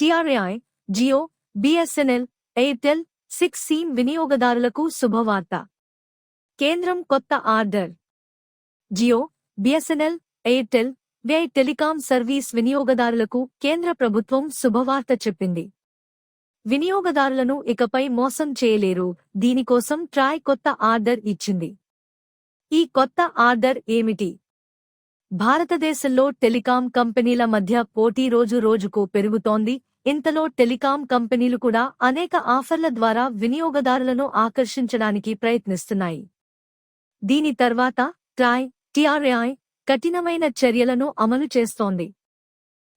TRI Jio BSNL Airtel six SIM వినియోగదారులకు శుభవార్త. కేంద్రం కొత్త ఆర్డర్. జియో బిఎస్ఎన్ఎల్ ఎయిర్టెల్ వే టెలికాం సర్వీస్ వినియోగదారులకు కేంద్ర ప్రభుత్వం శుభవార్త చెప్పింది. వినియోగదారులను ఇకపై మోసం చేయలేరు. దీనికోసం ట్రాయ్ కొత్త ఆర్డర్ ఇచ్చింది. ఈ కొత్త ఆర్డర్ ఏమిటి? భారతదేశంలో టెలికాం కంపెనీల మధ్య పోటీ రోజు రోజుకు పెరుగుతోంది. ఇంతలో టెలికాం కంపెనీలు కూడా అనేక ఆఫర్ల ద్వారా వినియోగదారులను ఆకర్షించడానికి ప్రయత్నిస్తున్నాయి. దీని తర్వాత ట్రాయ్ టిఆర్ఐ కఠినమైన చర్యలను అమలు చేస్తోంది.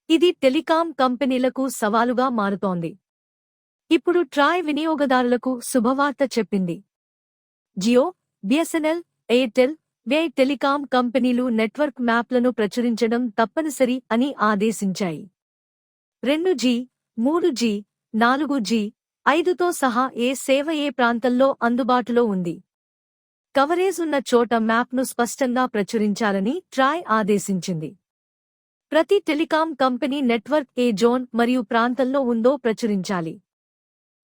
ఇది టెలికాం కంపెనీలకు సవాలుగా మారుతోంది. ఇప్పుడు ట్రాయ్ వినియోగదారులకు శుభవార్త చెప్పింది. జియో బిఎస్ఎన్ఎల్ ఎయిర్టెల్ వే టెలికాం కంపెనీలు నెట్వర్క్ మ్యాప్లను ప్రచురించడం తప్పనిసరి అని ఆదేశించాయి. రెండు జీ మూడు జీ నాలుగు జీ ఐదుతో సహా ఏ సేవ ఏ ప్రాంతంలో అందుబాటులో ఉంది. కవరేజ్ ఉన్న చోట మ్యాప్ను స్పష్టంగా ప్రచురించాలని ట్రాయ్ ఆదేశించింది. ప్రతి టెలికాం కంపెనీ నెట్వర్క్ ఏ జోన్ మరియు ప్రాంతంలో ఉందో ప్రచురించాలి.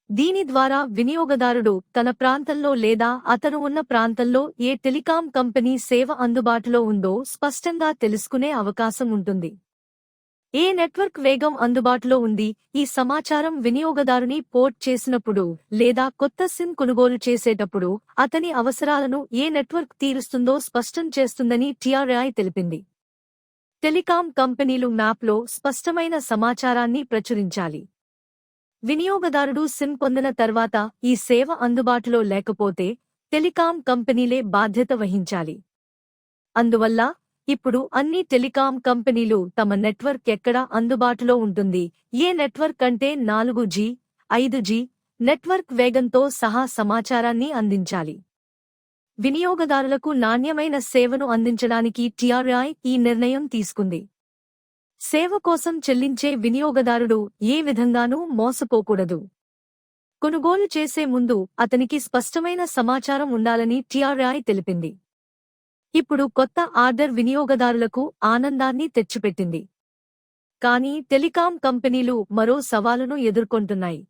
దీని ద్వారా వినియోగదారుడు తన ప్రాంతంలో లేదా అతను ఉన్న ప్రాంతంలో ఏ టెలికాం కంపెనీ సేవ అందుబాటులో ఉందో స్పష్టంగా తెలుసుకునే అవకాశం ఉంటుంది. ఏ నెట్వర్క్ వేగం అందుబాటులో ఉంది? ఈ సమాచారం వినియోగదారుని పోర్ట్ చేసినప్పుడు లేదా కొత్త సిమ్ కొనుగోలు చేసేటప్పుడు అతని అవసరాలను ఏ నెట్వర్క్ తీరుస్తుందో స్పష్టం చేస్తుందని టిఆర్ఐ తెలిపింది. టెలికాం కంపెనీలు మ్యాప్లో స్పష్టమైన సమాచారాన్ని ప్రచురించాలి. వినియోగదారుడు సిమ్ పొందిన తర్వాత ఈ సేవ అందుబాటులో లేకపోతే టెలికాం కంపెనీలే బాధ్యత వహించాలి. అందువల్ల ఇప్పుడు అన్ని టెలికాం కంపెనీలు తమ నెట్వర్క్ ఎక్కడ అందుబాటులో ఉంటుంది. ఏ నెట్వర్క్ అంటే నాలుగు జీ ఐదు జీ నెట్వర్క్ వేగంతో సహా సమాచారాన్ని అందించాలి. వినియోగదారులకు నాణ్యమైన సేవను అందించడానికి టిఆర్ఐ ఈ నిర్ణయం తీసుకుంది. సేవ కోసం చెల్లించే వినియోగదారుడు ఏ విధంగానూ మోసపోకూడదు. కొనుగోలు చేసే ముందు అతనికి స్పష్టమైన సమాచారం ఉండాలని టిఆర్ఐ తెలిపింది. ఇప్పుడు కొత్త ఆర్డర్ వినియోగదారులకు ఆనందాన్ని తెచ్చిపెట్టింది. కానీ టెలికాం కంపెనీలు మరో సవాలును ఎదుర్కొంటున్నాయి.